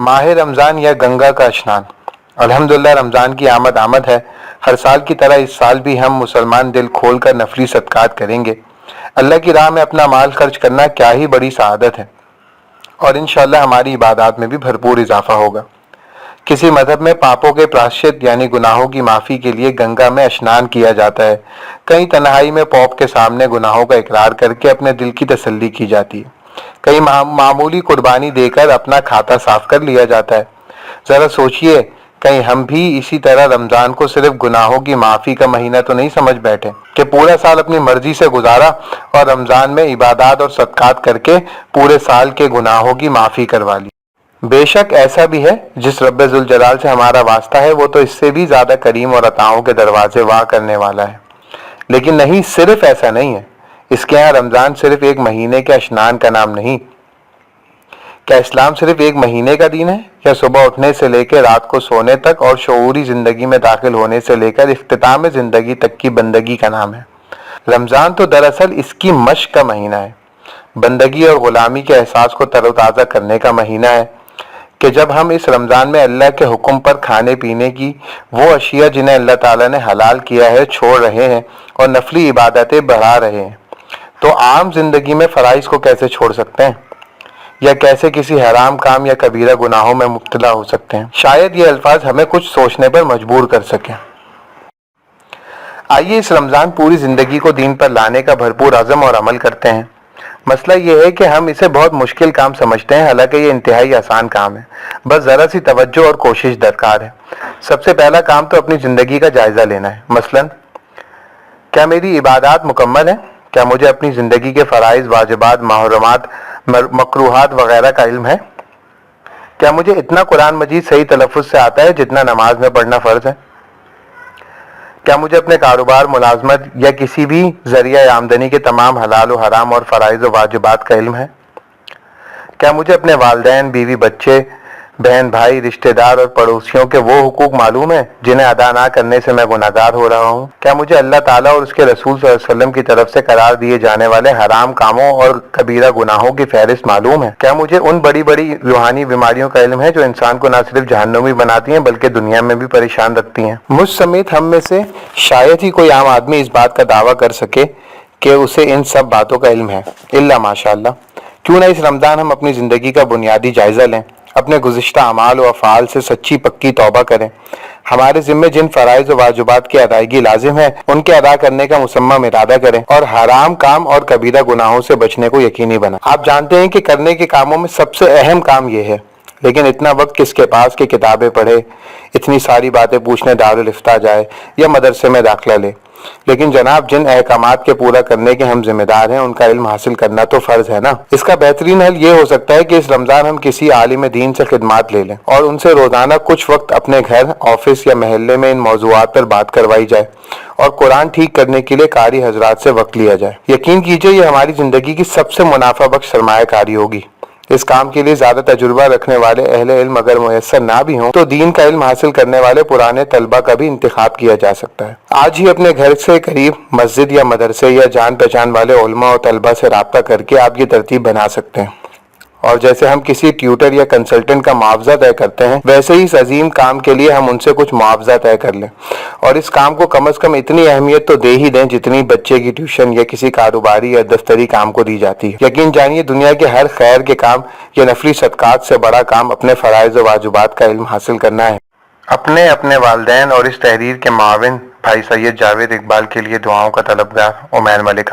माह रमज़ान या गंगा का स्नान। अल्हम्दुलिल्लाह, रमज़ान की आमद आमद है। हर साल की तरह इस साल भी हम मुसलमान दिल खोल कर नफली सदकात करेंगे। अल्लाह की राह में अपना माल खर्च करना क्या ही बड़ी सआदत है। और इन हमारी इबादत में भी भरपूर इजाफा होगा। किसी मज़हब में पापों के प्राश्चित यानी गुनाहों की माफ़ी के लिए गंगा में स्नान किया जाता है। कई तन्हाई में पॉप के सामने गुनाहों का इकरार करके अपने दिल की तसल्ली की जाती है। मा, मामूली कुर्बानी देकर अपना खाता साफ़ कर लिया जाता है। ज़रा सोचिए कहीं हम भी इसी तरह रमज़ान को सिर्फ़ गुनाहों की माफ़ी का महीना तो नहीं समझ बैठे। कि पूरा साल अपनी मर्ज़ी से गुजारा और रमज़ान में इबादत और सदकात करके पूरे साल के गुनाहों की माफ़ी करवा ली। बेशक ऐसा भी है जिस रब्बुल जलाल से हमारा वास्ता है वो तो इससे भी ज़्यादा करीम और अताओं के दरवाजे वाह करने वाला है। लेकिन नहीं सिर्फ़ ऐसा नहीं है। इसके यहाँ रमज़ान सिर्फ़ एक महीने के स्नान का नाम नहीं। क्या इस्लाम सिर्फ़ एक महीने का दिन है? या सुबह उठने से लेकर रात को सोने तक और शूरी ज़िंदगी में दाखिल होने से लेकर अख्ताम ज़िंदगी तक की बंदगी का नाम है? रमज़ान तो दरअसल इसकी मश्क का महीना है। बंदगी और ग़ुलामी के एहसास को तरोताज़ा करने का महीना है कि जब हम इस रमज़ान में अल्लाह के हुक्म पर खाने पीने की वो अशिया जिन्हें अल्लाह ताला ने हलाल किया है, छोड़ रहे हैं और नफली इबादतें बढ़ा रहे हैं। तो आम ज़िंदगी में फ़राइज़ को कैसे छोड़ सकते हैं? या कैसे किसी हराम काम या कबीरा गुनाहों में मुब्तला हो सकते हैं? शायद ये अल्फाज हमें कुछ सोचने पर मजबूर कर सकें। आइए इस रमज़ान पूरी ज़िंदगी को दीन पर लाने का भरपूर आज़म और अमल करते हैं। मसला यह है कि हम इसे बहुत मुश्किल काम समझते हैं, हालाँकि ये इंतहाई आसान काम है। बस ज़रा सी तवज्जो और कोशिश दरकार है। सबसे पहला काम तो अपनी ज़िंदगी का जायज़ा लेना है। मसलन, क्या मेरी इबादत मुकम्मल है? क्या मुझे अपनी ज़िंदगी के फ़रज़ वाजबात महरमात मकरूहत वगैरह का इल्म है? क्या मुझे इतना कुरान मजीद सही तलफ़ से आता है जितना नमाज़ में पढ़ना फ़र्ज़ है? क्या मुझे अपने कारोबार, मुलाजमत या किसी भी ज़रिया आमदनी के तमाम हलाल हराम और फ़रज़ वाजबात का इल्म है? क्या मुझे अपने वालदेन, बीवी, बच्चे बहन, भाई, रिश्तेदार और पड़ोसियों के वो हुकूक मालूम है जिन्हें अदा ना करने से मैं गुनागार हो रहा हूँ? क्या मुझे अल्लाह ताला और उसके रसूल वसल्लम की तरफ़ से करार दिए जाने वाले हराम कामों और कबीरा गुनाहों की फहरिस्त मालूम है? क्या मुझे उन बड़ी बड़ी रूहानी बीमारियों का इल्म है जो इंसान को न सिर्फ़ जहन्नुमी बनाती हैं, बल्कि दुनिया में भी परेशान रखती हैं? मुझ समेत हम में से शायद ही कोई आम आदमी इस बात का दावा कर सके कि उसे इन सब बातों का इल्म है। इल्ला माशाल्लाह। क्यों ना इस रमज़ान हम अपनी ज़िंदगी का बुनियादी जायज़ा लें? अपने गुज्त अमाल व अफ़ाल से सच्ची पक्की तोबा करें। हमारे ज़िम्मे जिन फ़रज़ वाजुबात की अदायगी लाजिम है, उनके अदा करने का मुसम्म इरादा करें और हराम काम और कबीरा गुनाहों से बचने को यकीनी बनाएँ। आप जानते हैं कि करने के कामों में सबसे अहम काम यह है। लेकिन इतना वक्त किसके पास की किताबें पढ़े, इतनी सारी बातें पूछने दारुलफ्ता जाए या मदरसे में दाखिला ले। लेकिन जनाब, जिन अहकाम के पूरा करने के हम जिम्मेदार हैं, उनका इल्म हासिल करना तो फ़र्ज़ है ना? इसका बेहतरीन हल ये हो सकता है कि इस रमज़ान हम किसी आलिम दीन से खिदमात ले लें और उनसे रोज़ाना कुछ वक्त अपने घर, ऑफ़िस या महल्ले में इन मौजूद पर बात करवाई जाए और कुरान ठीक करने के लिए कारी हजरात से वक्त लिया जाए। यकीन कीजिए, ये हमारी ज़िंदगी की सबसे मुनाफा बख्श सरमाकारी होगी। इस काम के लिए ज़्यादा तजुर्बा रखने वाले अहले इल्म अगर मैसर ना भी हों तो दीन का इल्म हासिल करने वाले पुराने तलबा का भी इंतखब किया जा सकता है। आज ही अपने घर से करीब मस्जिद या मदरसे या जान पहचान वाले और तलबा से रबता करके आप ये तरतीब बना सकते हैं। और जैसे हम किसी ट्यूटर या कंसल्टेंट का मुआवजा तय करते हैं, वैसे ही इस अजीम काम के लिए हम उनसे कुछ मुआवजा तय कर लें। और इस काम को कम अज कम इतनी अहमियत तो दे ही दें जितनी बच्चे की ट्यूशन या किसी कारोबारी या दफ्तरी काम को दी जाती है। यकीन जानिए, दुनिया के हर खैर के काम या नफरी सदकात से बड़ा काम अपने फ़रज़ वाजुबात का इल्म हासिल करना है। अपने अपने वालदेन और इस तहरीर के माविन भाई सैयद जावेद इकबाल के लिए दुआओं का तलबगार, उमैर मलिक